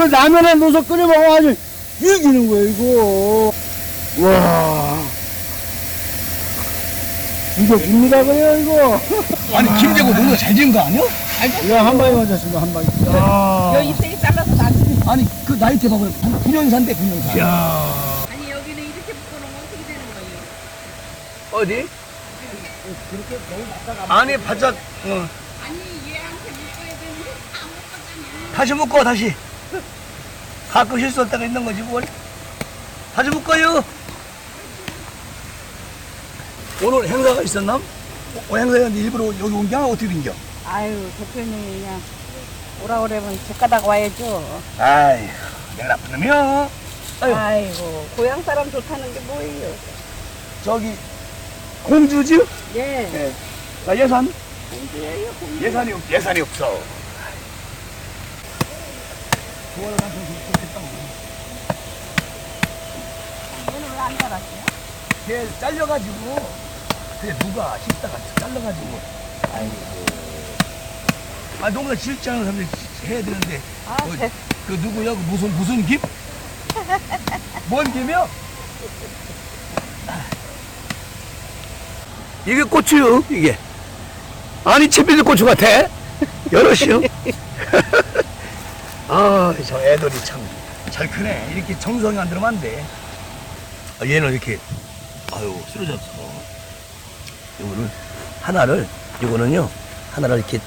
이거 라면에 넣어서 끓여 먹으면 아주 이기는 거야, 이거. 와. 이거 깁니다, 그래요, 이거. 아니 김재고 농사 잘 지은 거 아니야? 이거 한 방에 맞았습니다, 한 방에. 야. 여기 잎새기 잘라서 놔. 아니 그 나이트 봐봐요. 9년산대 9년산. 야. 아니 여기는 이렇게 묶어놓으면 어떻게 되는 거예요? 어디? 아니 바짝 어. 아니 얘한테 묶어야 되는데 다 묶었잖아. 다시 묶어 다시. 가끔 실수할 때가 있는 거지 뭘. 다시 묶어요. 오늘 행사가 있었나? 어, 행사였는데 일부러 여기 온 게 어떻게 된 겨? 아유 대표님이 그냥 오라 오래면 젓가락 와야죠. 아이, 내가 나쁜 놈이야. 아유. 아이고 고향 사람 좋다는 게 뭐예요? 저기 공주지? 예. 예. 나 예산? 공주예요 공주. 예산이 없, 예산이 없어. 좋아요, 난 좋겠다. 얘는 왜 안 자랐어요? 걔 잘려가지고, 그게 누가 씹다가 잘라가지고, 아이고. 아, 농사 지을지 않은 사람들 이 해야 되는데, 아 뭐, 대, 그 누구야? 그 무슨, 무슨 김? 뭔 김이요? 이게 고추요, 이게. 아니, 채비들 고추 같아. 여럿이요. 아, 저 애들이 참 잘 크네. 이렇게 정성이 안 들으면 안 돼. 아, 얘는 이렇게, 아유, 쓰러졌어. 이거를, 하나를, 이거는요, 하나를 이렇게,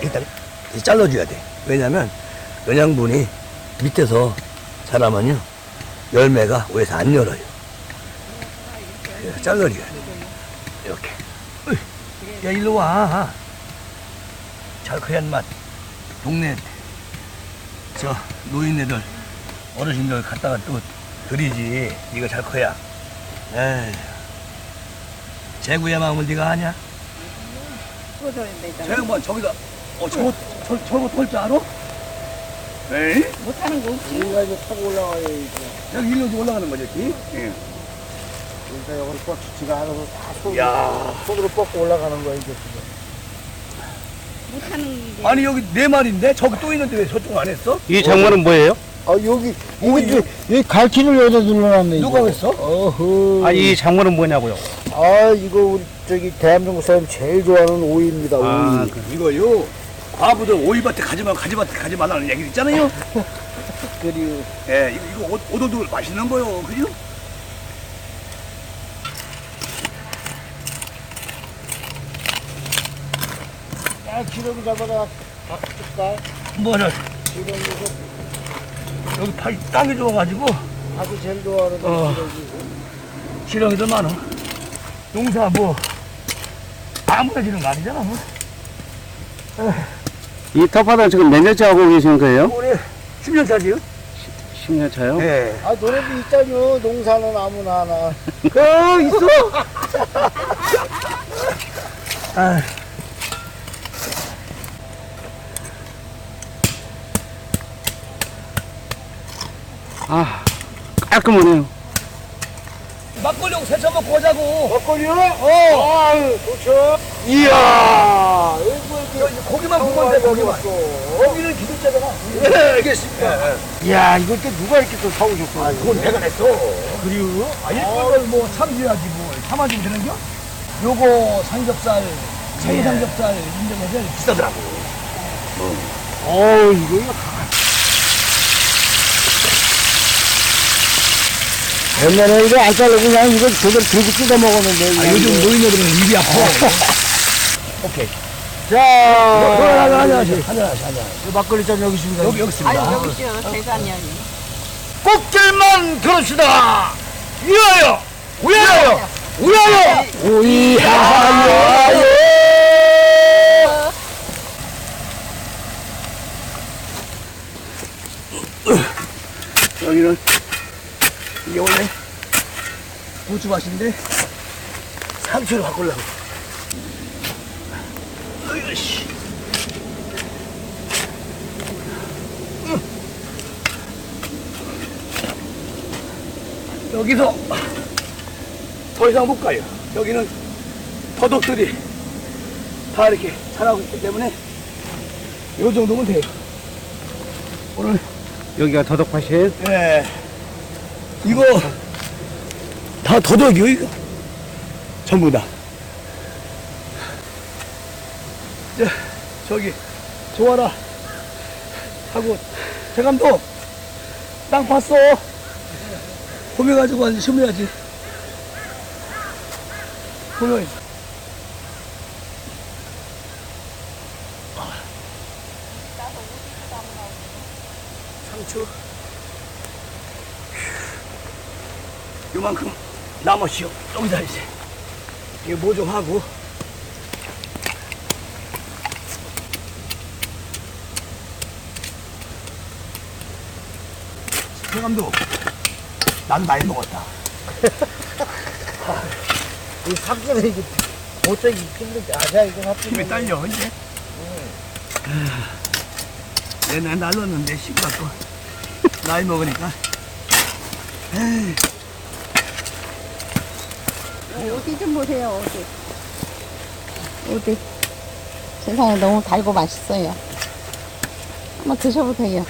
일단, 이렇게 잘라줘야 돼. 왜냐면, 영양분이 밑에서 자라면요, 열매가 위에서 안 열어요. 그래서 잘라줘야 돼. 이렇게. 으이, 야, 일로 와. 잘 커얀 맛. 동네, 저, 노인네들, 어르신들 갖다가 또 드리지. 네가 잘 커야. 에이. 재구의 마음을 네가 아냐? 풀어줘야 되잖아. 재구 뭐, 저기다, 어, 저거, 저, 저거 털줄 알아? 에이? 못하는 거 없지. 여기가 이제 타고 올라가요, 이거. 여기 일로 올라가는 거지, 이렇게? 예. 그러니까 여기 뻗, 지가 알아서 다 손으로, 야 손으로 뻗고 올라가는 거야, 이게 지금. 못하는 게. 아니, 여기 네 마리인데? 저기 또 있는데 왜 저쪽 안 했어? 이 장관은 뭐예요? 아, 여기, 이거, 이제 여기 갈퀴를 여기다 눌러놨네, 이거. 누가 했어? 어허. 아, 이 장관은 뭐냐고요? 아, 이거 우리 저기 대한민국 사람 제일 좋아하는 오이입니다, 오이. 아, 그- 이거요. 과부들 오이밭에 가지 말고 가지밭에 가지 말라는 얘기 있잖아요. 그리고 예, 이거, 이거 오- 오돌도 맛있는 거요. 그죠? 야, 기름 잡아다 바꿀까? 뭐를 기름 이거 여기 팔 땅이 좋아가지고 아주 제일 좋아하는 어. 기름이고. 지렁이도 많아. 농사 뭐 아무나 지는 거 아니잖아. 뭐. 이 텃밭은 지금 몇 년째 하고 계신 거예요? 올해 10년 차지요? 10년 차요? 예. 아, 노래도 있잖요. 농사는 아무나 하나. 그 있어. 아. 아, 깔끔하네요. 막걸리 세차 먹고 오자고. 막걸리요? 어. 아유, 좋죠. 이야. 고기만 구면 돼, 고기만. 고기는 기름짜잖아. 예, 알겠습니다. 이야, 이걸 또 누가 이렇게 또 사오셨어? 아, 그건 내가 냈어. 그리고? 아, 일본을 뭐 참지야지 뭐. 참아주면 되는겨? 요거 삼겹살, 생 삼겹살 인정해서 비싸더라고. 어, 이거, 이거. 옛날에 이거 안 잘라고 그냥 이거 저걸 들고 뜯어 먹었는데. 아. 요즘 노인네들은 입이 아파. 오케이. 자, 하나, 하나, 하나, 하나, 하나. 이 막걸리 잔 여기 있습니다. 여기, 여기 있습니다. 여기 있어요. 대단히. 꽃길만 걸읍시다. 위하여! 위하여! 위하여! 위하여! 여기는 이게 원래 고추밭인데 상추를 바꾸려고. 으이씨. 여기서 더 이상 못 가요. 여기는 더덕들이 다 이렇게 자라고 있기 때문에 이 정도면 돼요. 오늘 여기가 더덕밭이에요? 예. 이거 다 더덕이요, 이거. 전부 다. 자, 저기, 좋아라. 하고, 대감독, 땅 봤어. 보내가지고 완전 심어야지. 보면. 상추. 요만큼 남았시오. 여기다 이제. 이거 뭐 좀 하고. 대감도 나도 많이 먹었다. 이 삭제는 이게 도저히 힘들지. 아자, 이거 합쳐. 힘이 딸려 이제. 얘네 날랐는데 씹갖고 나이 먹으니까. 어디 좀 보세요, 어디. 어디. 세상에 너무 달고 맛있어요. 한번 드셔보세요.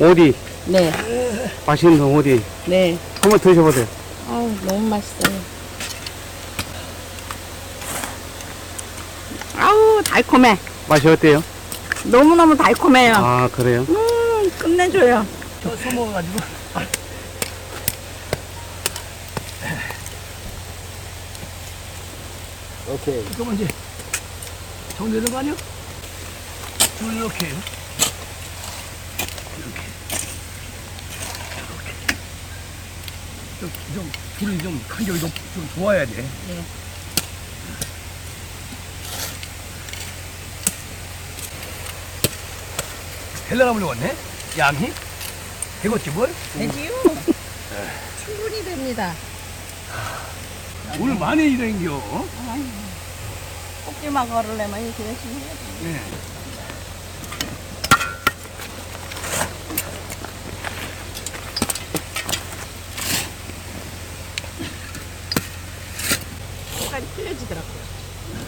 어디? 네, 맛있는 거 어디? 네. 한번 드셔보세요. 아우, 너무 맛있어요. 아우, 달콤해. 맛이 어때요? 너무너무 달콤해요. 아, 그래요? 음, 끝내줘요. 저 소먹어가지고. 오케이. 그러면 이제 정되는 거 아니야? 줄 이렇게. 이렇게. 이렇게. 좀, 좀, 불이 좀 간격이 높, 좀 좋아야 돼. 네. 헬라나물 넣었네? 양이? 되겠지 뭘? 되지요? 충분히 됩니다. 오늘 많이 일행겨. 꼭지만 걸으려면 이렇게 열심히 해야지. 예. 색깔이 틀려지더라고요. 화분에,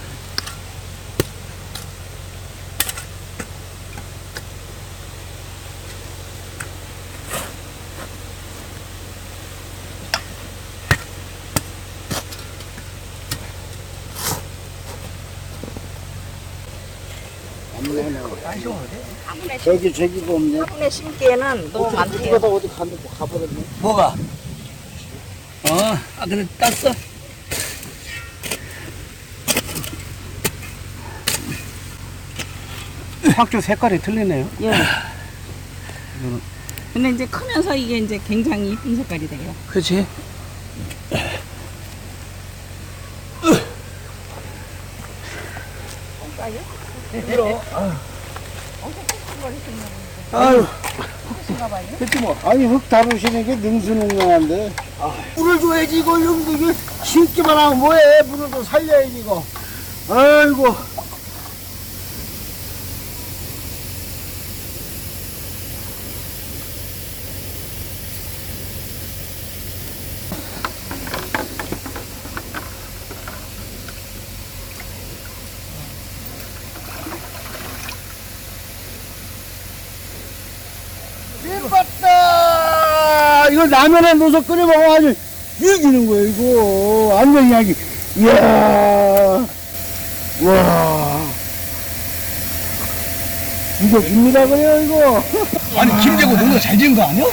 심- 저기, 저기가 없네. 화분에 심기에는 너무 많대요. 이거다 어디 뭐 가버렸네. 뭐가? 어, 아, 그래, 땄어? 확 색깔이 틀리네요. 예. 근데 이제 크면서 이게 이제 굉장히 이쁜 색깔이 돼요. 그렇지. 아유, 그치 뭐. 아니, 흙 다루시는 게 능수능란한데. 물을 줘야지, 이거. 이거 이게 심기만 하면 뭐해. 물을 좀 살려야지, 이거. 아이고. 아, 이거 라면에 넣어서 끓여 먹으면 아주 이기는 거예요, 이거. 완전 이야기. 이야. 와. 이거입니다, 그래요, 이거. 아니, 김재고 농사 잘 지은 거 아니야?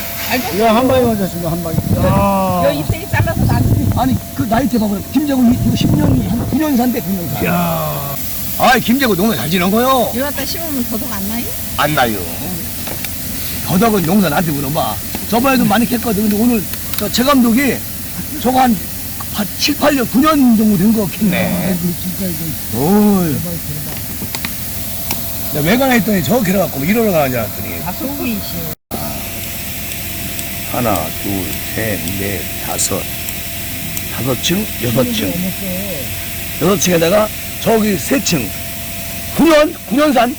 이거 한 방에 맞았습니다, 한 방에. 여 잎새기 잘라서 놔주세요. 아니, 그 나이트 봐보라. 김재고 이- 이거 10년이, 한 9년 산대, 9년 산. 야 아이, 김재고 농사 잘 지는 거요. 이거 갖다 심으면 더덕 안 나요? 안 나요. 더덕은 농사 나한테 물어봐. 저번에도 많이 캤거든. 근데 오늘 저 최 감독이 저거 한, 한 7, 8년, 9년 정도 된 거 같겠네. 진짜 이거. 어이. 나 외관에 했더니 저렇게 해갖고 이러러 가는 줄 알았더니. 다 소구이시오. 하나, 둘, 셋, 넷, 다섯. 다섯 층, 여섯 층. 여섯 층에다가 저기 세 층. 9년, 9년산.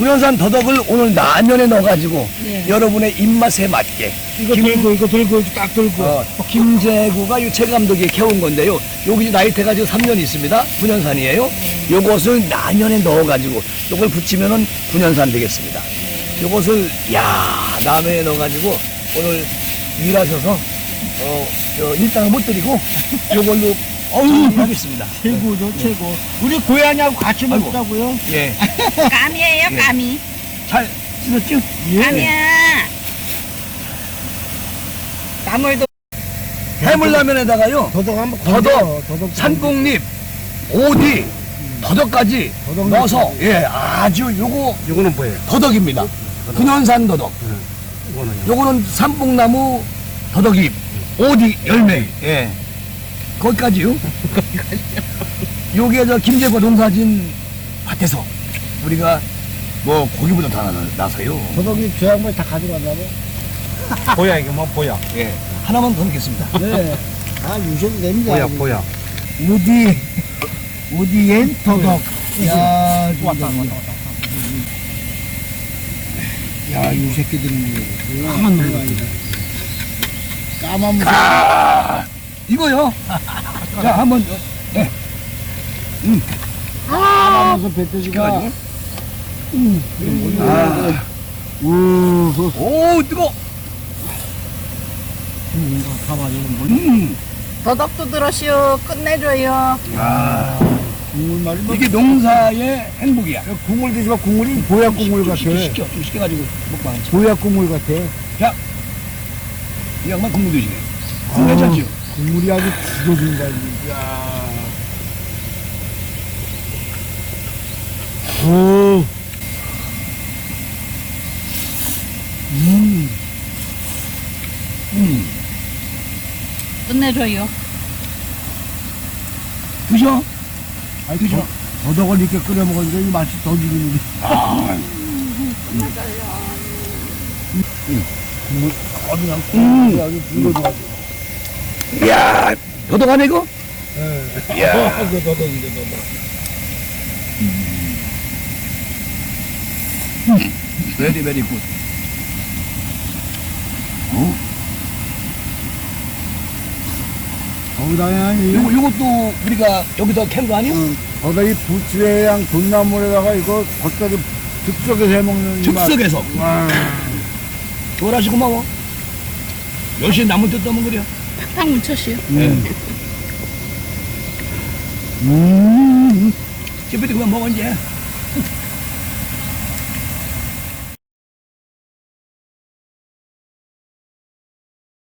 9년산 더덕을 오늘 라면에 넣어가지고 네. 여러분의 입맛에 맞게. 이거 김- 들고, 이거 들고, 딱 들고. 어, 김재구가 이최 감독이 캐온 건데요. 여기 나이테가 지금 3년 있습니다. 9년산이에요. 요것을 라면에 넣어가지고 요걸 붙이면은 9년산 되겠습니다. 요것을, 야 남해에 넣어가지고 오늘 일하셔서, 어, 저, 일당을 못 드리고, 요걸로, 어우, 하겠습니다. 최고죠, 최고. 우리 고양이하고 같이 아이고. 먹자고요. 예. 까미예요, 예. 까미. 잘 씻었죠? 까미야. 나물도 해물라면에다가요, 더덕 한번 더덕, 건져, 더덕 산곡잎, 오디, 더덕까지 더덕 넣어서, 넣고. 예, 아주 요거 요거는 뭐예요? 더덕입니다. 군현산 더덕. 요거는요? 요거는 삼뽕나무 더덕잎, 오디 열매. 예. 거기까지요. 요게 저 김제과 농사진 밭에서 우리가 뭐 고기보다 다 나- 나서요. 더덕이 저 양반이 다 가져갔나 봐. 보야, 이게 뭐 보야. 예. 하나만 더 넣겠습니다. 네. 아, 유셔도 됩니다. 보야, 보야. 우디, 우디엔 더덕. 야, 왔다, 왔다, 왔다. 야, 이 새끼들은 까만 놈이다. 까만 놈. 아, 이거요. 자, 한번 더. 예. 까만 놈 배터지가. 이거요. 아, 우, 오, 뜨거. 가만히 음. 더덕도 들었시오. 끝내줘요. 아, 국물 말이 뭐. 이게 농사의 행복이야. 국물 드시면 국물이 보약 국물 같아. 시켜, 시켜, 좀 시켜가지고 먹방. 보약 국물 같아. 이 양반 국물 드시네. 국물 괜찮지요? 국물이 아주 죽어준다. 야. 오. 음. 음. 끝내줘요. 드셔. 아이, 더, 더덕을 이렇게 끓여 먹으니까 이 맛이 더 죽이는 게. 아, 국물 아주 그냥 음. 국물이 아주 죽어줘가지고. 이야, 더덕하네, 이거? 예. 이야. 그 더덕인데, 더덕. 베리, 베리 굿. 어? 거기다 그냥 요거, 요것도 우리가 여기서 캔 거 아니야? 이, 거기다 이 부추에양 돈나물에다가 이거 겉다리 즉석에서 해먹는 이 맛. 즉석에서. 와. 돌아시 고마워. 열심히 남은 뜻 떠먹으려 팍팍 묻혔시오. 음. 음. 찌뿌리 그만 먹어, 이제.